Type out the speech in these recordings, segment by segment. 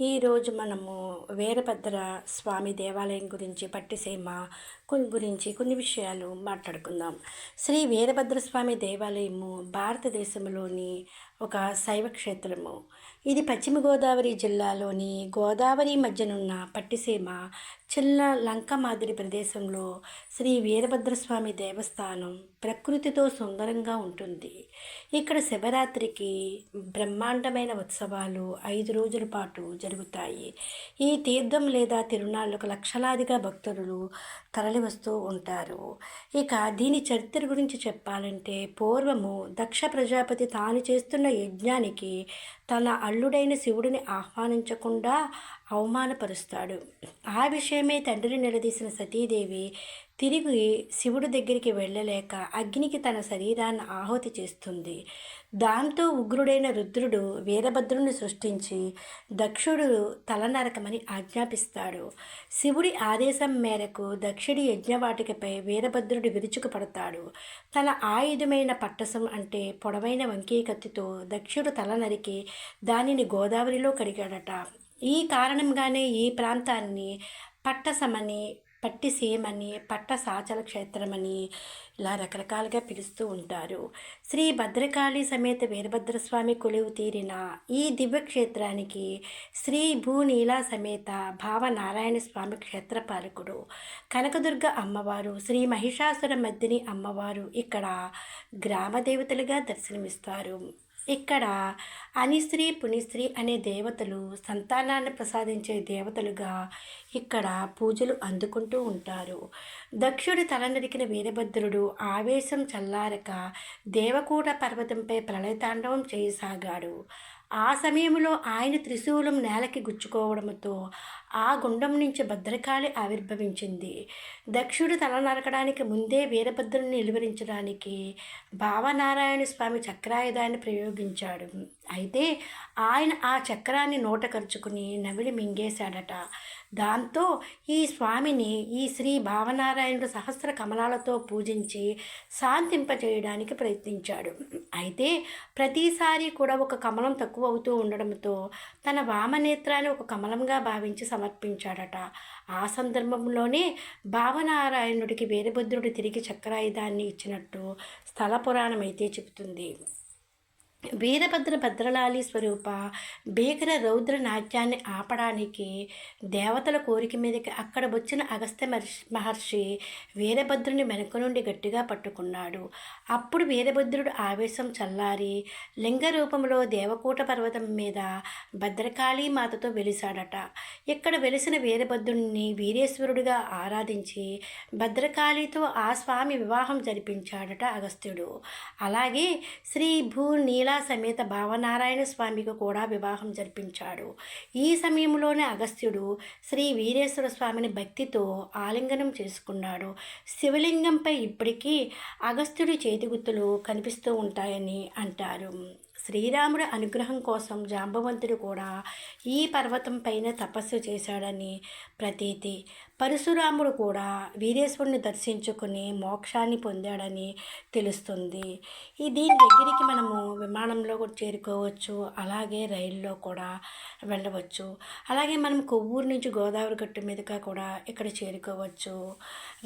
ఈరోజు మనము వీరభద్ర స్వామి దేవాలయం గురించి పట్టిసీమ కొన్ని గురించి కొన్ని విషయాలు మాట్లాడుకుందాం. శ్రీ వీరభద్ర స్వామి దేవాలయము భారతదేశంలోని ఒక శైవ క్షేత్రము. ఇది పశ్చిమ గోదావరి జిల్లాలోని గోదావరి మధ్యనున్న పట్టిసీమ చిన్న లంక మాదిరి ప్రదేశంలో శ్రీ వీరభద్రస్వామి దేవస్థానం ప్రకృతితో సుందరంగా ఉంటుంది. ఇక్కడ శివరాత్రికి బ్రహ్మాండమైన ఉత్సవాలు ఐదు రోజుల పాటు జరుగుతాయి. ఈ తీర్థం లేదా తిరునాళ్ళకు లక్షలాదిగా భక్తులు తరలివస్తూ ఉంటారు. ఇక దీని చరిత్ర గురించి చెప్పాలంటే పూర్వము దక్ష ప్రజాపతి తాను చేస్తున్న యజ్ఞానికి తన అల్లుడైన శివుడిని ఆహ్వానించకుండా అవమానపరుస్తాడు. ఆ విషయమే తండ్రిని నిలదీసిన సతీదేవి తిరిగి శివుడి దగ్గరికి వెళ్ళలేక అగ్నికి తన శరీరాన్ని ఆహుతి చేస్తుంది. దాంతో ఉగ్రుడైన రుద్రుడు వీరభద్రుని సృష్టించి దక్షుడు తలనరకమని ఆజ్ఞాపిస్తాడు. శివుడి ఆదేశం మేరకు దక్షుడి యజ్ఞవాటికపై వీరభద్రుడు విరుచుకుపడతాడు. తన ఆయుధమైన పట్టసం అంటే పొడవైన వంకీ కత్తితో దక్షుడు తల నరికి దానిని గోదావరిలో కడిగాడట. ఈ కారణంగానే ఈ ప్రాంతాన్ని పట్టసమని పట్టిసీమని పట్టసాచల క్షేత్రమని ఇలా రకరకాలుగా పిలుస్తూ ఉంటారు. శ్రీ భద్రకాళి సమేత వీరభద్రస్వామి కొలువు తీరిన ఈ దివ్యక్షేత్రానికి శ్రీ భూనీలా సమేత భావనారాయణ స్వామి క్షేత్రపాలకుడు కనకదుర్గ అమ్మవారు శ్రీ మహిషాసుర మద్దిని అమ్మవారు ఇక్కడ గ్రామదేవతలుగా దర్శనమిస్తారు. ఇక్కడ అనిశ్రీ పునిశ్రీ అనే దేవతలు సంతానాన్ని ప్రసాదించే దేవతలుగా ఇక్కడ పూజలు అందుకుంటూ ఉంటారు. దక్షుడి తలనరికిన వీరభద్రుడు ఆవేశం చల్లారక దేవకూట పర్వతంపై ప్రళయతాండవం చేయసాగాడు. ఆ సమయంలో ఆయన త్రిశూలం నేలకి గుచ్చుకోవడంతో ఆ గుండం నుంచి భద్రకాళి ఆవిర్భవించింది. దక్షుడు తల నరకడానికి ముందే వీరభద్రుని నిలువరించడానికి భావనారాయణ స్వామి చక్రాయుధాన్ని ప్రయోగించాడు. అయితే ఆయన ఆ చక్రాన్ని నోట ఖర్చుకుని నవిలి మింగేశాడట. దాంతో ఈ స్వామిని ఈ శ్రీ భావనారాయణుడు సహస్ర కమలాలతో పూజించి శాంతింపచేయడానికి ప్రయత్నించాడు. అయితే ప్రతిసారి కూడా ఒక కమలం తక్కువ అవుతూ ఉండడంతో తన వామనేత్రాన్ని ఒక కమలంగా భావించి సమర్పించాడట. ఆ సందర్భంలోనే భావనారాయణుడికి వీరభద్రుడు తిరిగి చక్రాయుధాన్ని ఇచ్చినట్టు స్థల పురాణం అయితే చెబుతుంది. వీరభద్ర భద్రలాలి స్వరూప భీకర రౌద్ర నాట్యాన్ని ఆపడానికి దేవతల కోరిక మీదకి అక్కడ వచ్చిన అగస్త్య మహర్షి వీరభద్రుని వెనుక నుండి గట్టిగా పట్టుకున్నాడు. అప్పుడు వీరభద్రుడు ఆవేశం చల్లారి లింగ రూపంలో దేవకూట పర్వతం మీద భద్రకాళీ మాతతో వెలిశాడట. ఇక్కడ వెలిసిన వీరభద్రుడిని వీరేశ్వరుడిగా ఆరాధించి భద్రకాళితో ఆ స్వామి వివాహం జరిపించాడట అగస్త్యుడు. అలాగే శ్రీ భూ నీల సమేత భావనారాయణ స్వామికి కూడా వివాహం జరిపించాడు. ఈ సమయంలోనే అగస్త్యుడు శ్రీ వీరేశ్వర స్వామిని భక్తితో ఆలింగనం చేసుకున్నాడు. శివలింగంపై ఇప్పటికీ అగస్త్యుడి చేతిగుత్తులు కనిపిస్తూ ఉంటాయని అంటారు. శ్రీరాముడి అనుగ్రహం కోసం జాంబవంతుడు కూడా ఈ పర్వతం పైన తపస్సు చేశాడని ప్రతీతి. పరశురాముడు కూడా వీరేశ్వరుని దర్శించుకుని మోక్షాన్ని పొందాడని తెలుస్తుంది. ఈ దీని దగ్గరికి మనము విమానంలో కూడా చేరుకోవచ్చు అలాగే రైల్లో కూడా వెళ్ళవచ్చు. అలాగే మనం కొవ్వూరు నుంచి గోదావరి గట్టు మీదుగా కూడా ఇక్కడ చేరుకోవచ్చు.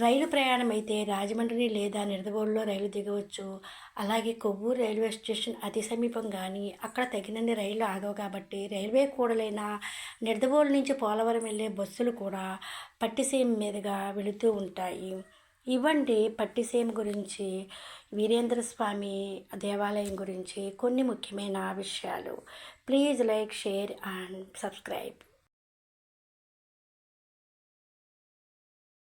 రైలు ప్రయాణం అయితే రాజమండ్రి లేదా నిడదవోలులో రైలు దిగవచ్చు. అలాగే కొవ్వూరు రైల్వే స్టేషన్ అతి సమీపం కానీ అక్కడ తగినన్ని రైళ్ళు ఆగవు కాబట్టి రైల్వే కూడలైన నిడదవోలు నుంచి పోలవరం వెళ్ళే బస్సులు కూడా పట్టిసీమ మీదుగా వెళుతూ ఉంటాయి. ఇవ్వండి పట్టిసీమ గురించి వీరేంద్ర స్వామి దేవాలయం గురించి కొన్ని ముఖ్యమైన విషయాలు. Please like share and subscribe.